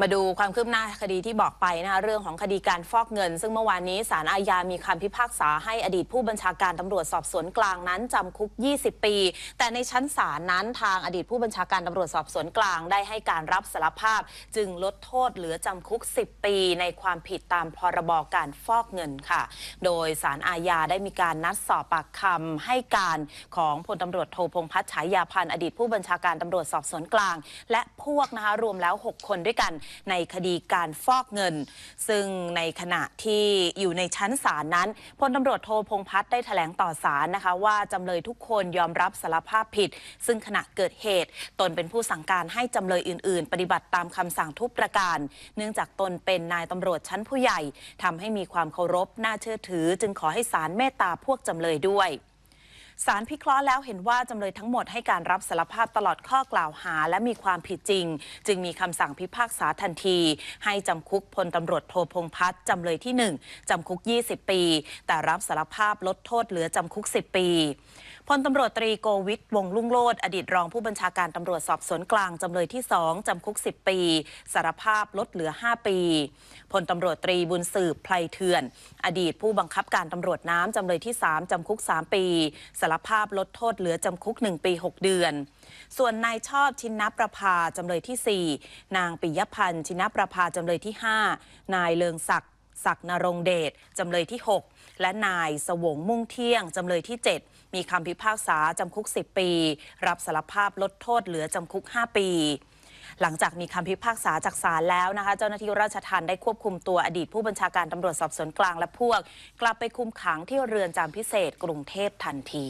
มาดูความคืบหน้าคดีที่บอกไปนะคะเรื่องของคดีการฟอกเงิน ซึ่งเมื่อวานนี้ศาลอาญามีคำพิพากษาให้อดีตผู้บัญชาการตำรวจสอบสวนกลางนั้นจำคุก 20 ปี แต่ในชั้นศาลนั้นทางอดีตผู้บัญชาการตำรวจสอบสวนกลางได้ให้การรับสารภาพ จึงลดโทษเหลือจำคุก 10 ปี ในความผิดตามพรบการฟอกเงินค่ะ โดยศาลอาญาได้มีการนัดสอบปากคำให้การของพลตำรวจโทพงษ์พัฒน์ฉายาพันธ์อดีตผู้บัญชาการตำรวจสอบสวนกลาง และพวกนะคะรวมแล้ว 6 คนด้วยกันในคดีการฟอกเงิน ซึ่งในขณะที่อยู่ในชั้นศาลนั้นพลตำรวจโทพงษ์พัฒน์ได้แถลงต่อศาลนะคะ ว่าจำเลยทุกคนยอมรับสารภาพผิด ซึ่งขณะเกิดเหตุ ตนเป็นผู้สั่งการให้จำเลยอื่น ๆ ปฏิบัติตามคำสั่งทุกประการ เนื่องจากตนเป็นนายตำรวจชั้นผู้ใหญ่ทำให้มีความเคารพน่าเชื่อถือ จึงขอให้ศาลเมตตาพวกจำเลยด้วย สารพิเคราะห์แล้วเห็นว่าจำเลยทั้งหมดให้การรับสารภาพตลอดข้อกล่าวหา และมีความผิดจริง จึงมีคำสั่งพิพากษาทันที ให้จำคุกพลตำรวจโทพงพัฒน์จำเลยที่ 1จำคุก 20 ปี แต่รับสารภาพลดโทษเหลือจำคุก 10 ปี พลตำรวจตรีโกวิทวงลุ่งโลดอดีตรองผู้บัญชาการตำรวจสอบสวนกลางจำเลยที่2จำคุก 10 ปี สารภาพลดเหลือ 5 ปีพลตำรวจตรีบุญสืบไพลเถื่อน อดีตผู้บังคับการตำรวจน้ำจำเลยที่ 3 จำคุก 3 ปี สารภาพลดโทษเหลือจำคุก 1 ปี 6 เดือน ส่วนนายชอบชินนประภาจำเลยที่ 4 นางปิยพันธ์ชินนประภาจำเลยที่ 5 นายเลิงศักดิ ศักดิ์นรงเดชจำเลยที่ 6 และนายสวงมุ่งเที่ยง จำเลยที่ 7 มีคำพิพากษาจำคุก 10 ปี รับสารภาพลดโทษเหลือจำคุก 5 ปีหลังจากมีคำพิพากษาจากศาลแล้วนะคะ เจ้าหน้าที่ราชทัณฑ์ได้ควบคุมตัวอดีตผู้บัญชาการตำรวจสอบสวนกลางและพวก กลับไปคุมขังที่เรือนจำพิเศษกรุงเทพทันที